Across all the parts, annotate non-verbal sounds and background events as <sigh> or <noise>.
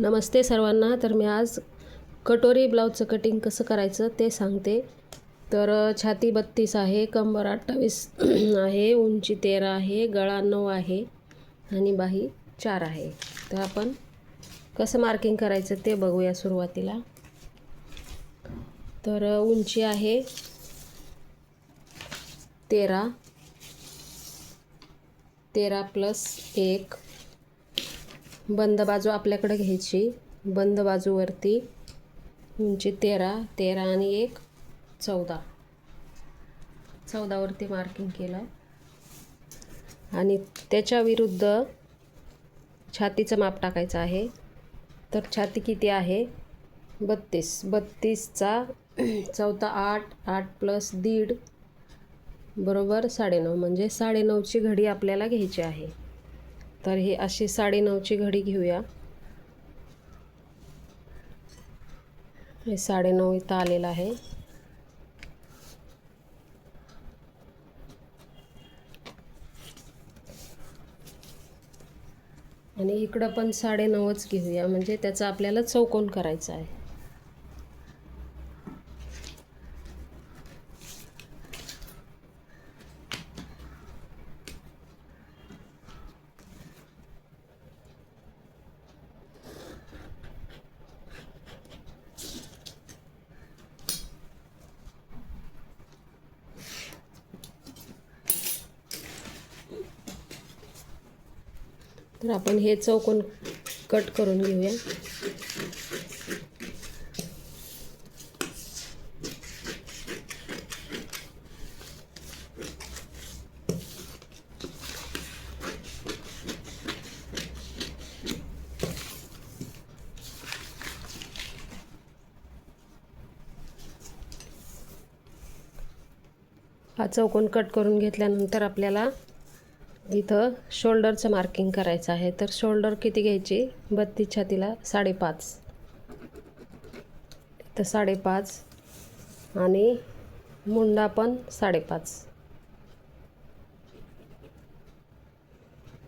नमस्ते सर्वांना. तर मी आज कटोरी ब्लाऊजचं कटिंग कसं करायचं ते सांगते. तर छाती बत्तीस आहे कंबर अठ्ठावीस <clears throat> आहे उंची तेरा आहे गळा नऊ आहे आणि बाही चार आहे. तर आपण कसं मार्किंग करायचं ते बघूया सुरुवातीला. तर उंची आहे तेरा. तेरा प्लस एक. बंद बाजू आपल्याकडे घ्यायची. बंद बाजूवरती उंची तेरा तेरा आणि एक चौदा. चौदावरती मार्किंग केलं. आणि त्याच्या विरुद्ध छातीचं माप टाकायचं आहे. तर छाती किती आहे? बत्तीस. बत्तीसचा <clears throat> चौथा आठ आठ प्लस दीड बरोबर साडेनऊ. म्हणजे साडेनऊची घडी आपल्याला घ्यायची आहे. तर ही अशी साडेनऊची घडी घेऊया. हे साडेनऊ इथं आलेलं आहे. आणि इकडं पण साडेनऊच घेऊया म्हणजे त्याचा आपल्याला चौकोन करायचा आहे. तर आपण हे चौकोन कट करून घेऊया. हा चौकोन कट करून घेतल्यानंतर आपल्याला इथं शोल्डरचं मार्किंग करायचं आहे. तर शोल्डर किती घ्यायची? बत्तीस छातीला साडेपाच. इथं साडेपाच आणि मुंडा पण साडेपाच.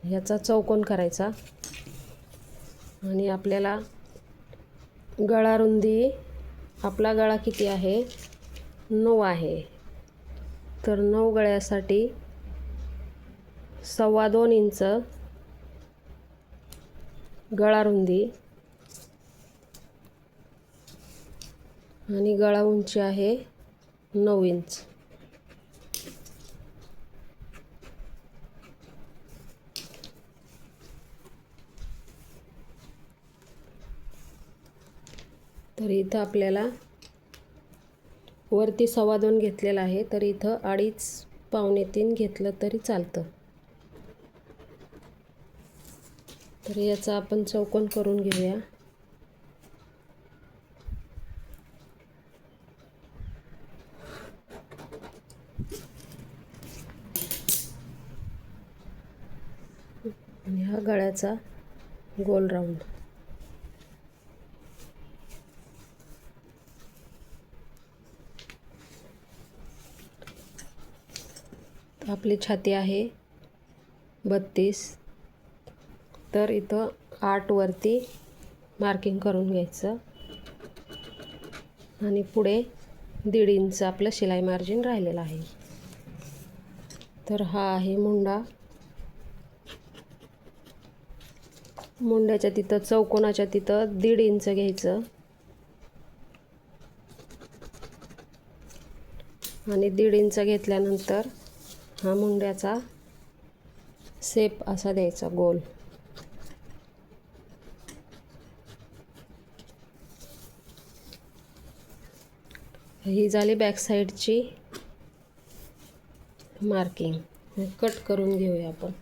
ह्याचा चौकोन करायचा. आणि आपल्याला गळा रुंदी आपला गळा किती आहे? नऊ आहे. तर नऊ गळ्यासाठी सव्वा दोन इंच गळा रुंदी आणि गळा उंची आहे नऊ इंच. तर इथं आपल्याला वरती सव्वा दोन घेतलेला आहे तर इथं अडीच पावणे तीन घेतलं तरी चालतं. तर याचा आपण चौकोन करून घेऊया. आणि हा गळ्याचा गोल राऊंड. आपली छाती आहे बत्तीस. तर इथं आठवरती मार्किंग करून घ्यायचं. आणि पुढे दीड इंच आपलं शिलाई मार्जिन राहिलेलं आहे. तर हा आहे मुंडा. मुंड्याच्या तिथं चौकोनाच्या तिथं दीड इंच घ्यायचं. आणि दीड इंच घेतल्यानंतर हा मुंड्याचा सेप असा द्यायचा गोल. ही झाली बॅक साईडची मार्किंग कट करून घेऊया आपण.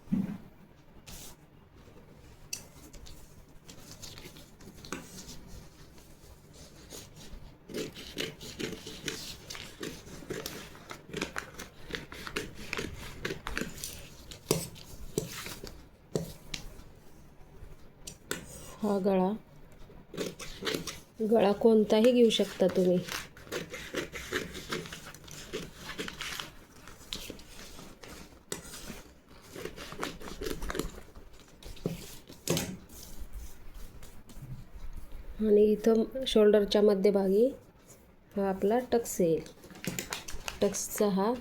हा गळा. गळा कोणताही घेऊ शकता तुम्ही. आणि इथं शोल्डरच्या मध्यभागी हा आपला टक्स येईल. टक्सचा हा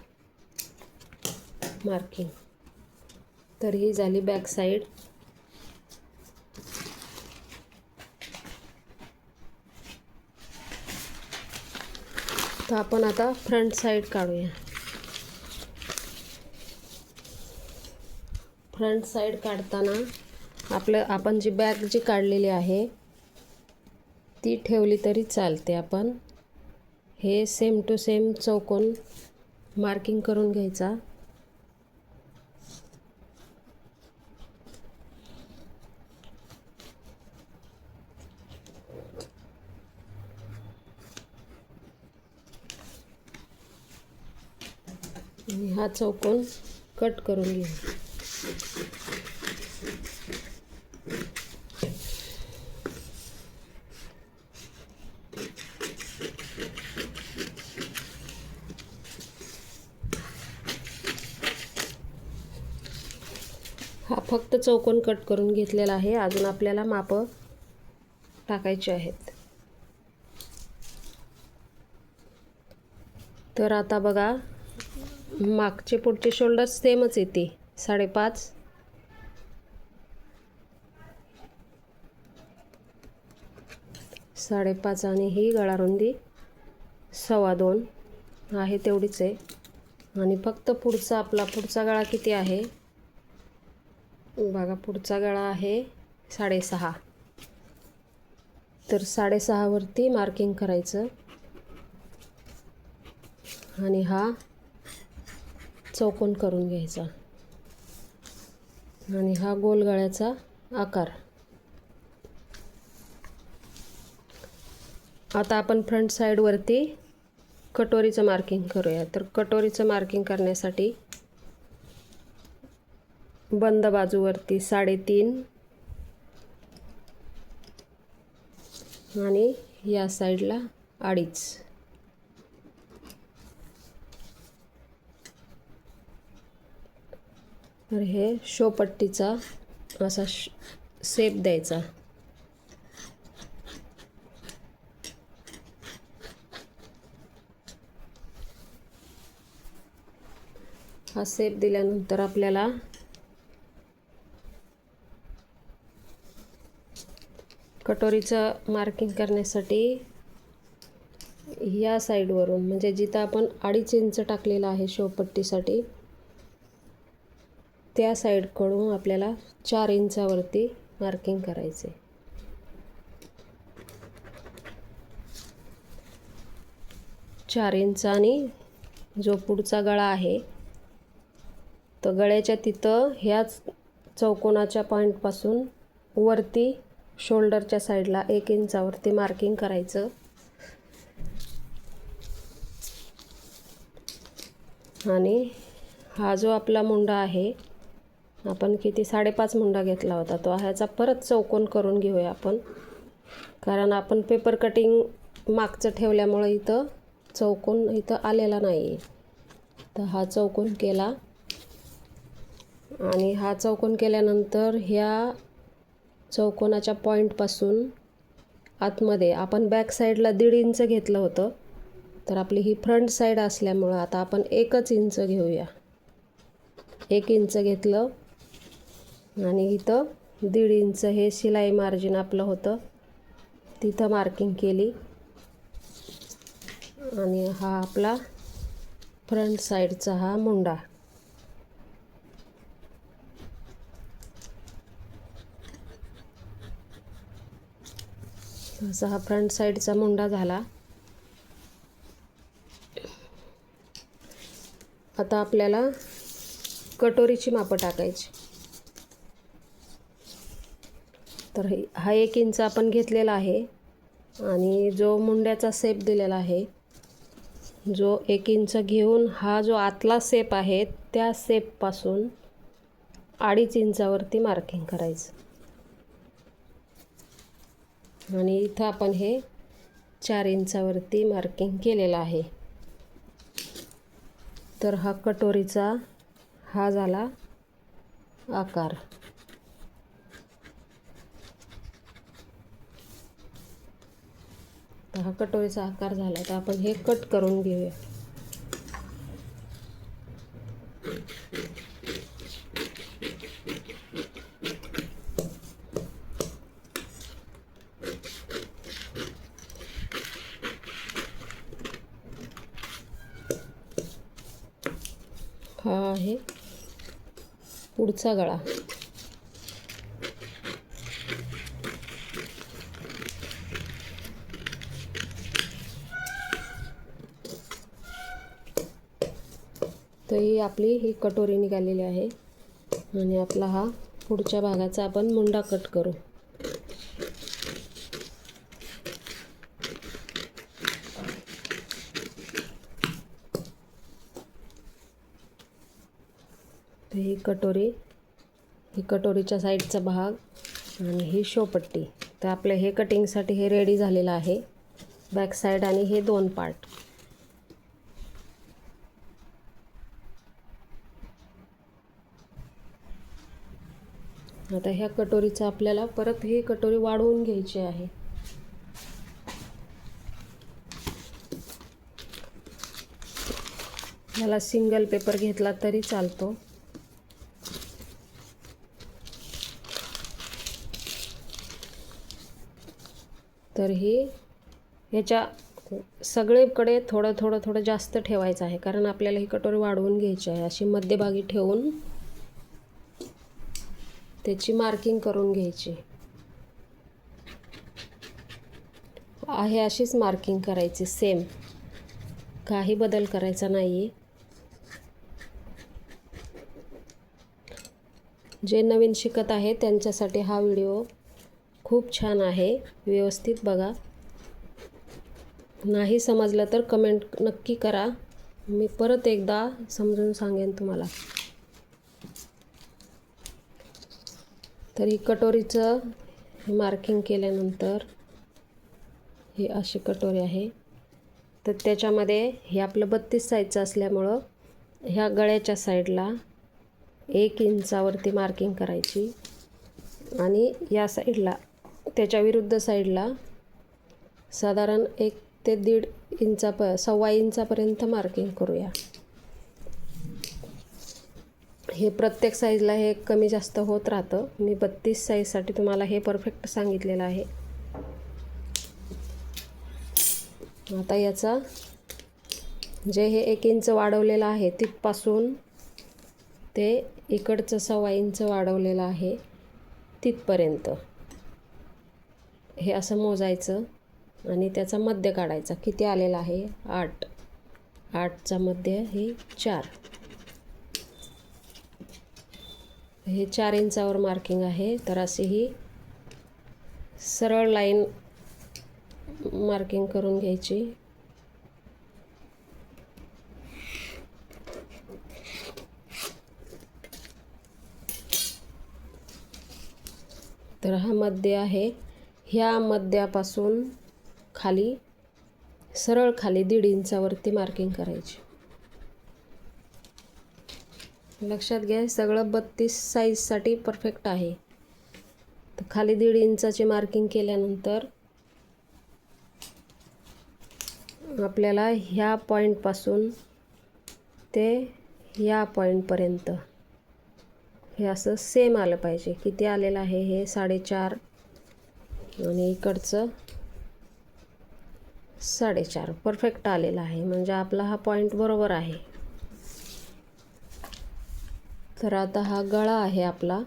मार्किंग. तर ही झाली बॅक साईड. तर आपण आता फ्रंट साईड काढूया. फ्रंट साईड काढताना आपलं आपण जी बॅग जी काढलेली आहे ती ठेवली तरी चालते. आपण हे सेम टू सेम चौकोन मार्किंग करून घ्यायचा. आणि हा चौकोन कट करून घेऊ हा फक्त चौकोन कट करून घेतलेला आहे. अजून आपल्याला मापं टाकायचे आहेत. तर आता बघा मागचे पुढचे शोल्डर सेमच येते साडेपाच. साडेपाच आणि ही गळारुंदी सव्वा दोन आहे तेवढीच आहे. आणि फक्त पुढचा आपला पुढचा गळा किती आहे? बघा पुढचा गळा आहे साडेसहा. तर साडेसहावरती मार्किंग करायचं. आणि हा चौकोन करून घ्यायचा. आणि हा गोल गळ्याचा आकार. आता आपण फ्रंट साईडवरती कटोरीचं मार्किंग करूया. तर कटोरीचं मार्किंग करण्यासाठी बंद बाजूवरती साडेतीन. आणि या साईडला अडीच. तर हे शोपट्टीचा असा शेप द्यायचा. हा सेप दिल्यानंतर आपल्याला कटोरीचं मार्किंग करण्यासाठी या साईडवरून म्हणजे जिथं आपण अडीच इंच टाकलेलं आहे शोपट्टीसाठी त्या साईडकडून आपल्याला चार इंचावरती मार्किंग करायचे चार इंच आणि जो पुढचा गळा आहे तर गळ्याच्या तिथं ह्याच चौकोनाच्या पॉईंटपासून वरती शोल्डरच्या साईडला एक इंचावरती मार्किंग करायचं. आणि हा जो आपला मुंडा आहे आपण किती साडेपाच मुंडा घेतला होता तो ह्याचा परत चौकोन करून घेऊया आपण. कारण आपण पेपर कटिंग मागचं ठेवल्यामुळं इथं चौकोन इथं आलेला नाही आहे तर हा चौकोन केला. आणि हा चौकोन केल्यानंतर ह्या चौकोनाच्या पॉईंटपासून आतमध्ये. आपण बॅक साईडला दीड इंच घेतलं होतं तर आपली ही फ्रंट साईड असल्यामुळं आता आपण एकच इंच घेऊया. एक इंच घेतलं आणि इथं दीड इंच हे शिलाई मार्जिन आपलं होतं. तिथं मार्किंग केली. आणि हा आपला फ्रंट साईडचा हा मुंडा. असा हा फ्रंट साईडचा मुंडा झाला. आता आपल्याला कटोरीची मापं टाकायची. तर हा एक इंच आपण घेतलेला आहे आणि जो मुंड्याचा सेप दिलेला आहे जो एक इंच घेऊन हा जो आतला सेप आहे त्या सेपपासून अडीच इंचावरती मार्किंग करायचं. आणि इथं आपण हे चार इंचावरती मार्किंग केलेलं आहे. तर हा कटोरीचा हा झाला आकार. हा कटोरीचा आकार झाला. तर आपण हे कट करून घेऊया हा आहे. पुढचा गळा. तर ही आपली ही कटोरी निघालेली आहे. आणि आपला हा पुढच्या भागाचा आपण मुंडा कट करू. ही कटोरी ही कटोरीच्या साईडचा भाग आणि ही शोपट्टी. तर आपलं हे कटिंगसाठी हे रेडी झालेलं आहे. बॅक साईड आणि हे दोन पार्ट. आता ह्या कटोरीचं आपल्याला परत ही कटोरी वाढवून घ्यायची आहे. ह्याला सिंगल पेपर घेतला तरी चालतो. तर ही ह्याच्या सगळीकडे थोडं थोडं थोडं जास्त ठेवायचं आहे. कारण आपल्याला ही कटोरी वाढवून घ्यायची आहे. अशी मध्यभागी ठेवून त्याची मार्किंग करून घ्यायची. आहे अशीच मार्किंग करायची सेम काही बदल करायचा नाही आहे जे नवीन शिकत आहे त्यांच्यासाठी हा व्हिडिओ खूप छान आहे. व्यवस्थित बघा. नाही समजलं तर कमेंट नक्की करा. मी परत एकदा समजून सांगेन तुम्हाला. तर ही कटोरीचं मार्किंग केल्यानंतर ही अशी कटोरी आहे. तर त्याच्यामध्ये हे आपलं बत्तीस साईजचं असल्यामुळं ह्या गळ्याच्या साईडला एक इंचावरती मार्किंग करायची. आणि या साईडला त्याच्या विरुद्ध साईडला साधारण एक ते दीड इंचा प सव्वा इंचापर्यंत मार्किंग करूया. हे प्रत्येक साईजला हे कमी जास्त होत राहतं. मी बत्तीस साईजसाठी तुम्हाला हे परफेक्ट सांगितलेलं आहे. आता याचा जे हे एक इंच वाढवलेलं आहे तिथपासून ते इकडचं सव्वा इंच वाढवलेलं आहे तिथपर्यंत. हे असं मोजायचं आणि त्याचा मध्य काढायचा. किती आलेला आहे? आठ. आठचा मध्य हे चार. हे चार इंचावर मार्किंग आहे. तर अशी ही सरळ लाईन मार्किंग करून घ्यायची. तर हा मध्य आहे. ह्या मध्यापासून खाली सरळ खाली दीड इंचावरती मार्किंग करायची. लक्षात घ्या सगळं बत्तीस साईजसाठी परफेक्ट आहे. तर खाली दीड इंचाची मार्किंग केल्यानंतर आपल्याला ह्या पॉईंटपासून ते या पॉईंटपर्यंत हे असं सेम आलं पाहिजे. किती आलेलं आहे हे? साडेचार आणि इकडचं साडेचार. परफेक्ट आलेलं आहे. म्हणजे आपला हा पॉईंट बरोबर आहे. तर आता हा गळा आहे आपला.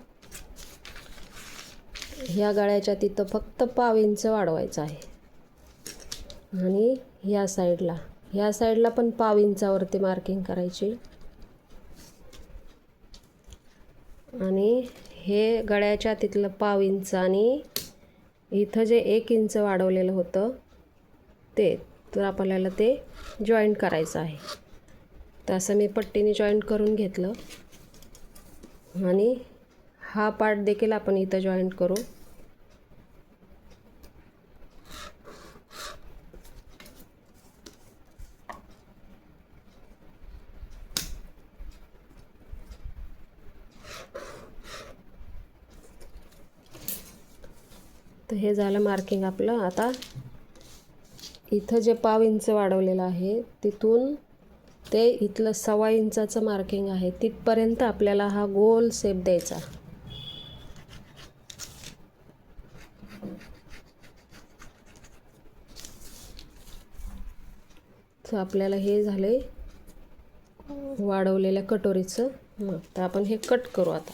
ह्या गळ्याच्या तिथं फक्त पाव इंच वाढवायचं आहे. आणि ह्या साईडला. ह्या साईडला पण पाव इंचावरती मार्किंग करायची. आणि हे गळ्याच्या तिथलं पाव इंच आणि इथं जे एक इंच वाढवलेलं होतं ते तर आपल्याला ते जॉईंट करायचं आहे. तर असं मी पट्टीने जॉईंट करून घेतलं. आणि हा पार्ट देखील आपण इथं जॉईंट करू. तर हे झालं मार्किंग आपलं. आता इथं जे पाव इंच वाढवलेलं आहे तिथून ते इथलं सव्वा इंचाचं मार्किंग आहे. तिथपर्यंत आपल्याला हा गोल सेप द्यायचा. तर आपल्याला हे झाले वाढवलेल्या कटोरीचं. मग तर आपण हे कट करू आता.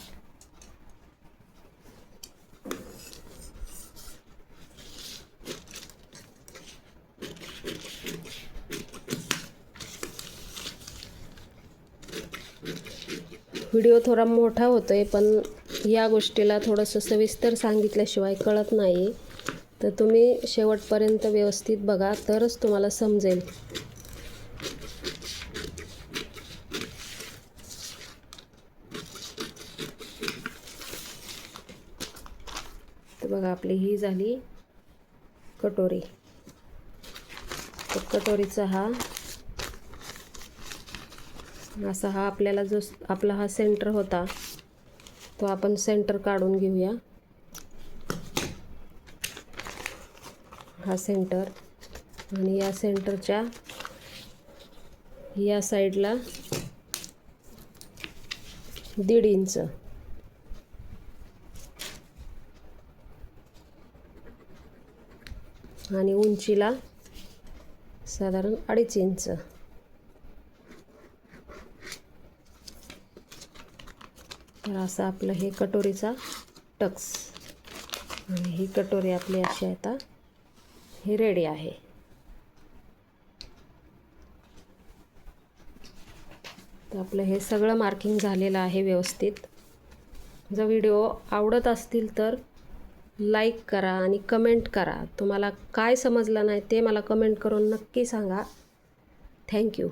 व्हिडिओ थोडा मोठा होतो आहे पण या गोष्टीला थोडंसं सविस्तर सांगितल्याशिवाय कळत नाही. तर तुम्ही शेवटपर्यंत व्यवस्थित बघा तरच तुम्हाला समजेल. तर बघा आपली ही झाली कटोरी. तर कटोरीचा हा असा हा आपल्याला जो आपला हा सेंटर होता तो आपण सेंटर काढून घेऊया. हा सेंटर आणि या सेंटरच्या या साईडला दीड इंच आणि उंचीला साधारण अडीच इंच तर असं आपलं हे कटोरीचा टक्स. आणि ही कटोरी आपली अशी आता. ही रेडी आहे. तर आपलं हे सगळं मार्किंग झालेलं आहे व्यवस्थित. जर व्हिडिओ आवडत असतील तर लाईक करा आणि कमेंट करा. तुम्हाला काय समजलं नाही ते मला कमेंट करून नक्की सांगा. थँक्यू.